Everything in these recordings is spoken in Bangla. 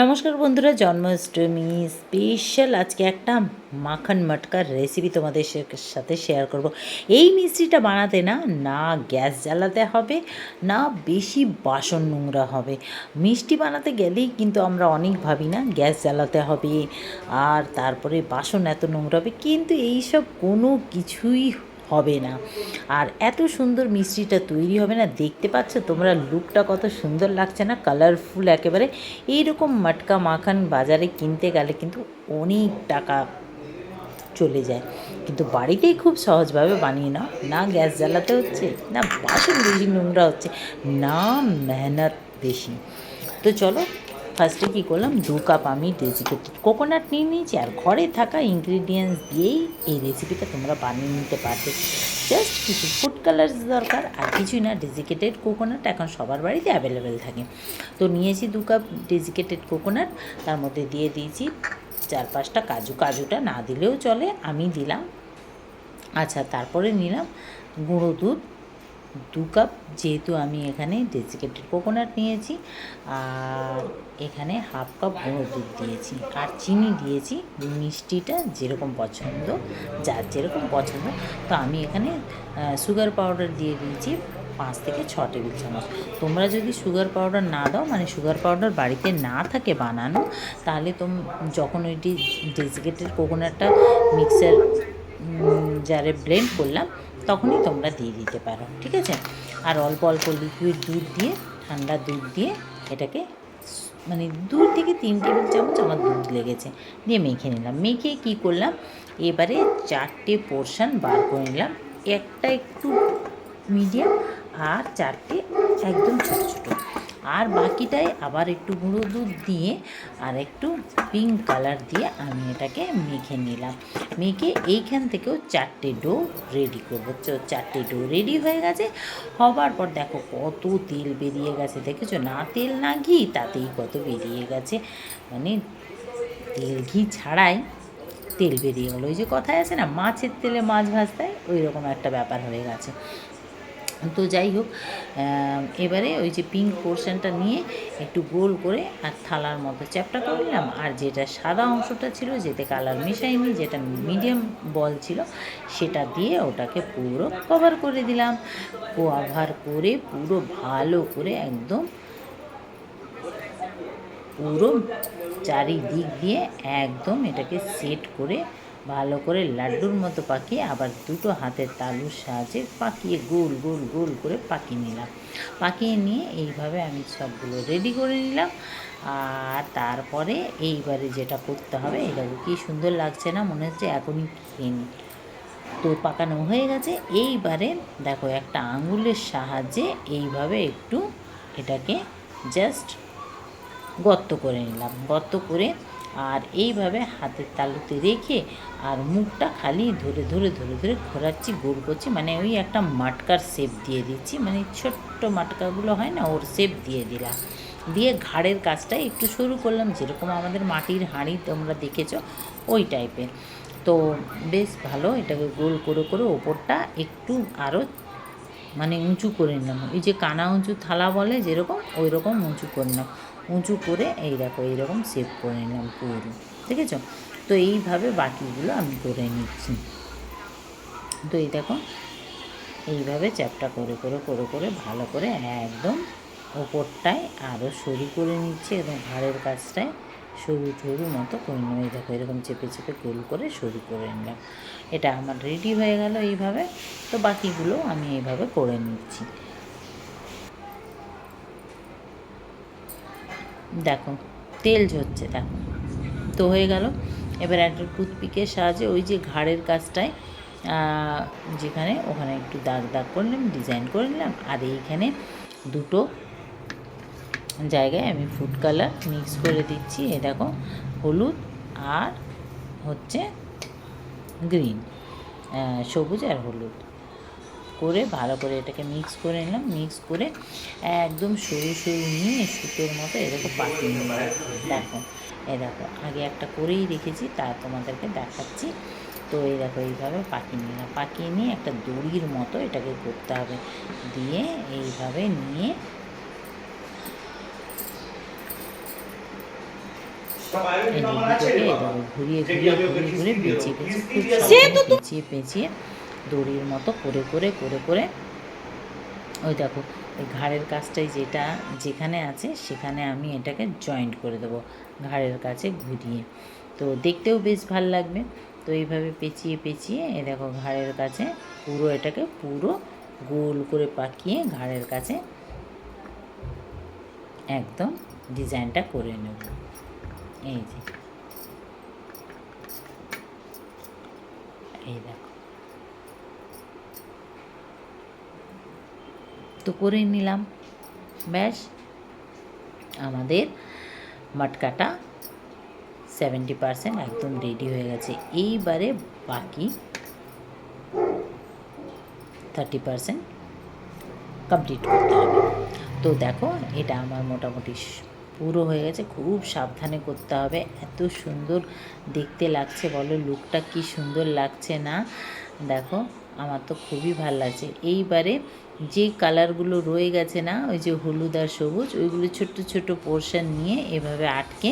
নমস্কার বন্ধুরা, জন্মাষ্টমী স্পেশাল আজকে একটা মাখন মটকার রেসিপি তোমাদের সাথে শেয়ার করব। এই মিষ্টিটা বানাতে না না গ্যাস জ্বালাতে হবে, না বেশি বাসন নোংরা হবে। মিষ্টি বানাতে গেলেই কিন্তু আমরা অনেক ভাবি না, গ্যাস জ্বালাতে হবে, আর তারপরে বাসন এত নোংরা হবে, কিন্তু এইসব কোনো কিছুই হবে না। আর এত সুন্দর মিষ্টিটা তৈরি হবে না, দেখতে পাচ্ছ তোমরা লুকটা কত সুন্দর লাগছে না কালারফুল একেবারে। এইরকম মাটকা মাখান বাজারে কিনতে গেলে কিন্তু অনেক টাকা চলে যায়। কিন্তু বাড়িতেই খুব সহজভাবে বানিয়ে নাও। না গ্যাস জ্বালাতে হচ্ছে, না বাসন বেশি নোংরা হচ্ছে, না মেহনত বেশি। তো চলো ফার্স্টে কী করলাম? দু কাপ আমি ডেজিকেটেড কোকোনাট নিয়ে নিয়েছি আর ঘরে থাকা ইনগ্রিডিয়েন্টস দিয়েই এই রেসিপিটা তোমরা বানিয়ে নিতে পারবে। জাস্ট কিছু ফুড কালার্স দরকার, আর কিছুই না ডেজিকেটেড কোকোনাট এখন সবার বাড়িতে অ্যাভেলেবেল থাকে। তো নিয়েছি দু কাপ ডেজিকেটেড কোকোনাট তার মধ্যে দিয়ে দিয়েছি চার পাঁচটা কাজু। কাজুটা না দিলেও চলে, আমি দিলাম। আচ্ছা তারপরে নিলাম গুঁড়ো দুধ। দু কাপ যেহেতু আমি এখানে ডেসিকেটেড কোকোনাট নিয়েছি আর এখানে হাফ কাপ গুঁড়ো দুধ দিয়েছি আর চিনি দিয়েছি। মিষ্টিটা যেরকম পছন্দ, যার যেরকম পছন্দ। তো আমি এখানে সুগার পাউডার দিয়ে দিয়েছি পাঁচ থেকে ছ টেবিল চামচ। তোমরা যদি সুগার পাউডার না দাও মানে সুগার পাউডার বাড়িতে না থাকে বানানো, তাহলে তোম, যখন ওই ডেসিকেটেড কোকোনাটটা মিক্সার জারে ব্লেন্ড করলাম তখনই তোমরা দিয়ে দিতে পারো, ঠিক আছে? আর অল্প অল্প লিকুইড দুধ দিয়ে, ঠান্ডা দুধ দিয়ে এটাকে মানে দু থেকে তিন টেবিল চামচ আমার দুধ লেগেছে, দিয়ে মেখে নিলাম। মেখে কি করলাম? এবারে চারটে পোর্শন বার করে নিলাম। একটা একটু মিডিয়াম আর চারটে একদম ছোটো ছোটো। আর বাকিটাই আবার একটু গুঁড়ো দুধ দিয়ে আর একটু পিঙ্ক কালার দিয়ে আমি এটাকে মেখে নিলাম। মেখে এইখান থেকেও চারটে ডো রেডি করব। চারটে ডো রেডি হয়ে গেছে। হবার পর দেখো কত তেল বেরিয়ে গেছে। দেখেছ না তেল, না ঘি, তাতেই কত বেরিয়ে গেছে। মানে তেল, ঘি ছাড়াই তেল বেরিয়ে গেলো। ওই যে কথায় আছে না, মাছের তেলে মাছ ভাজতে ওই রকম একটা ব্যাপার হয়ে গেছে। তো যাই হোক এবারে ওই যে পিঙ্ক পোর্শনটা নিয়ে একটু গোল করে আর থালার মধ্যে চ্যাপটা করে নিলাম। আর যেটা সাদা অংশটা ছিল, যেতে কালার মেশাইনি যেটা মিডিয়াম বল ছিল, সেটা দিয়ে ওটাকে পুরো কভার করে দিলাম। কভার করে পুরো ভালো করে একদম পুরো চারিদিক দিয়ে একদম এটাকে সেট করে ভালো করে লাড্ডুর মতো পাকিয়ে আবার দুটো হাতের তালুর সাহায্যে পাকিয়ে গোল গোল গোল করে পাকিয়ে নিলাম। পাকিয়ে নিয়ে এইভাবে আমি সবগুলো রেডি করে নিলাম। আর তারপরে এইবারে যেটা করতে হবে, এটা কি সুন্দর লাগছে না মনে হচ্ছে এখনই খেয়ে তো পাকানো হয়ে গেছে। এইবারে দেখো একটা আঙুলের সাহায্যে এইভাবে একটু এটাকে জাস্ট গর্ত করে নিলাম। গর্ত করে আর এইভাবে হাতের তালুতে রেখে আর মুখটা খালি ধরে ধরে ধরে ধরে ঘোরাচ্ছি, গোল করছি। মানে ওই একটা মাটকার শেপ দিয়ে দিচ্ছি। মানে ছোট্ট মাটকাগুলো হয় না, ওর শেপ দিয়ে দিলাম। দিয়ে ঘাড়ের কাজটা একটু শুরু করলাম, যেরকম আমাদের মাটির হাঁড়ি তোমরা দেখেছ, ওই টাইপের তো বেশ ভালো, এটাকে গোল করে করে ওপরটা একটু আরও মানে উঁচু করে নিলাম। ওই যে কানা উঁচু থালা বলে যেরকম ওই রকম উঁচু করে নিলাম। উঁচু করে এই দেখো, এইরকম সেভ করে নিলাম পুরো ঠিক আছে তো এইভাবে বাকিগুলো আমি করে নিচ্ছি। তো এই দেখো, এইভাবে চ্যাপটা করে করে করে করে, ভালো করে একদম ওপরটায় আরও সরু করে নিচ্ছে এবং ঘাড়ের কাজটায় সরু সরু মতো করে নিলাম। এই দেখো, এরকম চেপে চেপে গোল করে সরু করে নিলাম। এটা আমার রেডি হয়ে গেল এইভাবে। তো বাকিগুলো আমি এইভাবে করে নিচ্ছি। দেখো, তেল ঝরছে, দেখো। তো হয়ে গেল। এবার একটা টুথপিকের সাহায্যে ওই যে ঘাড়ের কাজটায় যেখানে ওখানে একটু দাগ দাগ করলাম ডিজাইন করে নিলাম। আর এইখানে দুটো জায়গায় আমি ফুড কালার মিক্স করে দিচ্ছি। এ দেখো, হলুদ আর হচ্ছে গ্রিন সবুজ আর হলুদ। করে ভালো করে এটাকে মিক্স করে নিলাম। মিক্স করে একদম সরু সরু নিয়ে সুতোর মতো এরকম পাকিয়ে নিলাম। দেখো এই দেখো আগে একটা করেই রেখেছি তা তোমাদেরকে দেখাচ্ছি। তো এই দেখো এইভাবে পাকিয়ে নিলাম। পাকিয়ে নিয়ে একটা দড়ির মতো এটাকে করতে হবে। দিয়ে এইভাবে নিয়ে ঘুরিয়ে ঘুরিয়ে ঘুরিয়ে ঘুরিয়ে পেঁচিয়ে পেঁচিয়ে পেঁচিয়ে পেঁচিয়ে দড়ির মতো করে করে করে করে। ওই দেখো ওই ঘাড়ের কাজটাই যেটা যেখানে আছে সেখানে আমি এটাকে জয়েন্ট করে দেবো ঘাড়ের কাছে ঘুরিয়ে। তো দেখতেও বেশ ভালো লাগবে। তো এইভাবে পেঁচিয়ে পেঁচিয়ে এ দেখো ঘাড়ের কাছে পুরো এটাকে পুরো গোল করে পাকিয়ে ঘাড়ের কাছে একদম ডিজাইনটা করে নেব এই যে এই দেখো তো করে নিলাম। ব্যাস, আমাদের মটকাটা সেভেন্টি পারসেন্ট একদম রেডি হয়ে গেছে। এইবারে বাকি থার্টি পারসেন্ট কমপ্লিট করতে হবে। তো দেখো, এটা আমার মোটামুটি পুরো হয়ে গেছে। খুব সাবধানে করতে হবে। এত সুন্দর দেখতে লাগছে, বলো লুকটা কি সুন্দর লাগছে না? দেখো আমার তো খুবই ভালো লাগছে। এইবারে যে কালারগুলো রয়ে গেছে না, ওই যে হলুদ আর সবুজ, ওইগুলো ছোট্ট ছোট পোর্শন নিয়ে এভাবে আটকে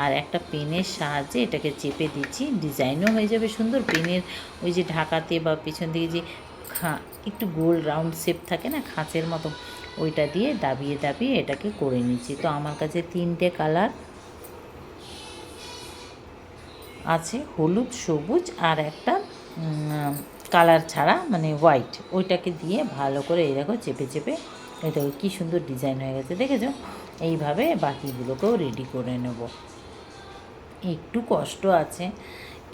আর একটা পেনের সাহায্যে এটাকে চেপে দিচ্ছি। ডিজাইনও হয়ে যাবে সুন্দর। পেনের ওই যে ঢাকাতে বা পেছন দিকে যে খা, একটু গোল রাউন্ড শেপ থাকে না, খাঁচের মতো, ওইটা দিয়ে দাবিয়ে দাবিয়ে এটাকে করে নিচ্ছি। তো আমার কাছে তিনটে কালার আছে, হলুদ, সবুজ আর একটা কালার ছাড়া মানে হোয়াইট ওইটাকে দিয়ে ভালো করে এই দেখো চেপে চেপে, এই দেখো কী সুন্দর ডিজাইন হয়ে গেছে, দেখেছ? এইভাবে বাকিগুলোকেও রেডি করে নেব। একটু কষ্ট আছে,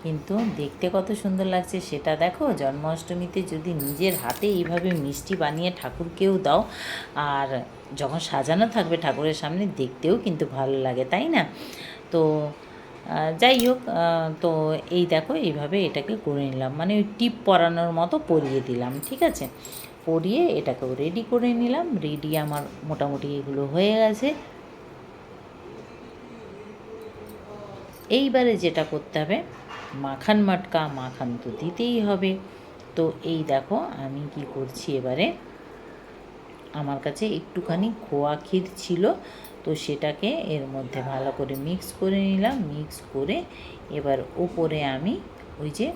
কিন্তু দেখতে কত সুন্দর লাগছে সেটা দেখো। জন্মাষ্টমীতে যদি নিজের হাতে এইভাবে মিষ্টি বানিয়ে ঠাকুরকেও দাও, আর যখন সাজানো থাকবে ঠাকুরের সামনে, দেখতেও কিন্তু ভালো লাগে, তাই না? তো যাই হোক তো এই দেখো, এইভাবে এটাকে করে নিলাম। মানে ওই টিপ পরানোর মতো পরিয়ে দিলাম, ঠিক আছে? পরিয়ে এটাকেও রেডি করে নিলাম। রেডি আমার মোটামুটি এগুলো হয়ে গেছে। এইবারে যেটা করতে হবে, মাখান মাটকা মাখান তো দিতেই হবে। তো এই দেখো, আমি কি করছি এবারে? আমার কাছে একটুখানি খোয়া ক্ষীর ছিল, তো সেটাকে এর মধ্যে ভালো করে মিক্স করে নিলাম। মিক্স করে এবার ওপরে আমি ওই যে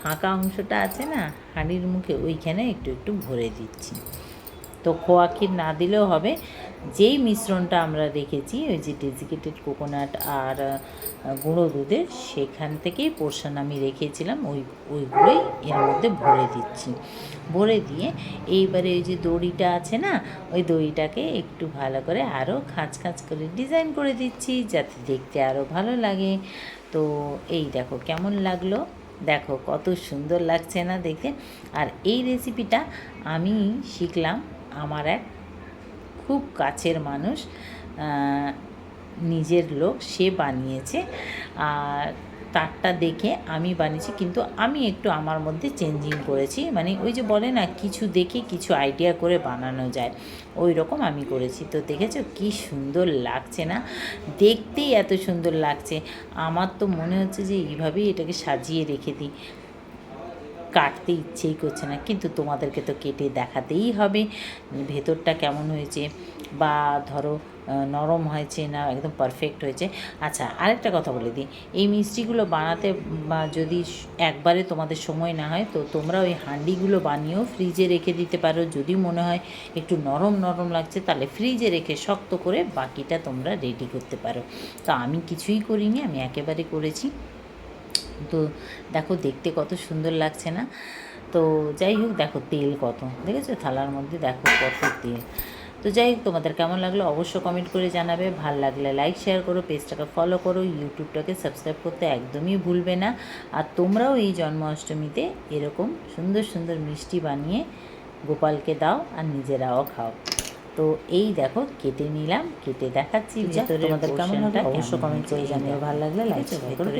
ফাঁকা অংশটা আছে না, হাঁড়ির মুখে ওইখানে একটু একটু ভরে দিচ্ছি। তো খোয়া ক্ষীর না দিলেও হবে। যেই মিশ্রণটা আমরা রেখেছি, ওই যে ডেজিকেটেড কোকোনাট আর গুঁড়ো দুধের, সেখান থেকেই পোর্শন আমি রেখেছিলাম। ওই, ওইগুলোই এর মধ্যে ভরে দিচ্ছি। ভরে দিয়ে এইবারে ওই যে দড়িটা আছে না, ওই দড়িটাকে একটু ভালো করে আরও খাঁচ খাঁচ করে ডিজাইন করে দিচ্ছি, যাতে দেখতে আরও ভালো লাগে। তো এই দেখো কেমন লাগল? দেখো কত সুন্দর লাগছে না দেখতে। আর এই রেসিপিটা আমি শিখলাম আমার এক খুব কাছের মানুষ নিজের লোক, সে বানিয়েছে। আর তারটা দেখে আমি বানিয়েছি, কিন্তু আমি একটু আমার মধ্যে চেঞ্জিং করেছি। মানে ওই যে বলে না, কিছু দেখে কিছু আইডিয়া করে বানানো যায়। ওই রকম আমি করেছি। তো দেখেছ কি সুন্দর লাগছে না? দেখতেই এত সুন্দর লাগছে। আমার তো মনে হচ্ছে যে এইভাবেই এটাকে সাজিয়ে রেখে দিই। কাটতে ইচ্ছেই করছে না। কিন্তু তোমাদেরকে তো কেটে দেখাতেই হবে, ভেতরটা কেমন হয়েছে বা ধরো নরম হয়েছে না একদম পারফেক্ট হয়েছে। আচ্ছা আরেকটা কথা বলে দিই। এই মিষ্টিগুলো বানাতে বা যদি একবারে তোমাদের সময় না হয়, তো তোমরা ওই হাঁডিগুলো বানিয়েও ফ্রিজে রেখে দিতে পারো। যদি মনে হয় একটু নরম নরম লাগছে, তাহলে ফ্রিজে রেখে শক্ত করে বাকিটা তোমরা রেডি করতে পারো। তো আমি কিছুই করিনি, আমি একেবারে করেছি। তো দেখো দেখতে কত সুন্দর লাগছে না? তো যাই হোক দেখো তেল কত দেখেছ? থালার মধ্যে দেখো কত তেল। তো যাই হোক তোমাদের কেমন লাগল অবশ্য কমেন্ট করে জানাবে। ভালো লাগলে লাইক শেয়ার করো পেজটাকে ফলো করো ইউটিউবটাকে সাবস্ক্রাইব করতে একদমই ভুলবে না। আর তোমরাও এই জন্মাষ্টমীতে এরকম সুন্দর সুন্দর মিষ্টি বানিয়ে গোপালকে দাও আর নিজেরাও খাও। তো এই দেখো কেটে নিলাম কেটে দেখাচ্ছি ভেতরে তোমাদের কেমন লাগল অবশ্য কমেন্ট করে জানিও। ভালো লাগলে লাইক শেয়ার করো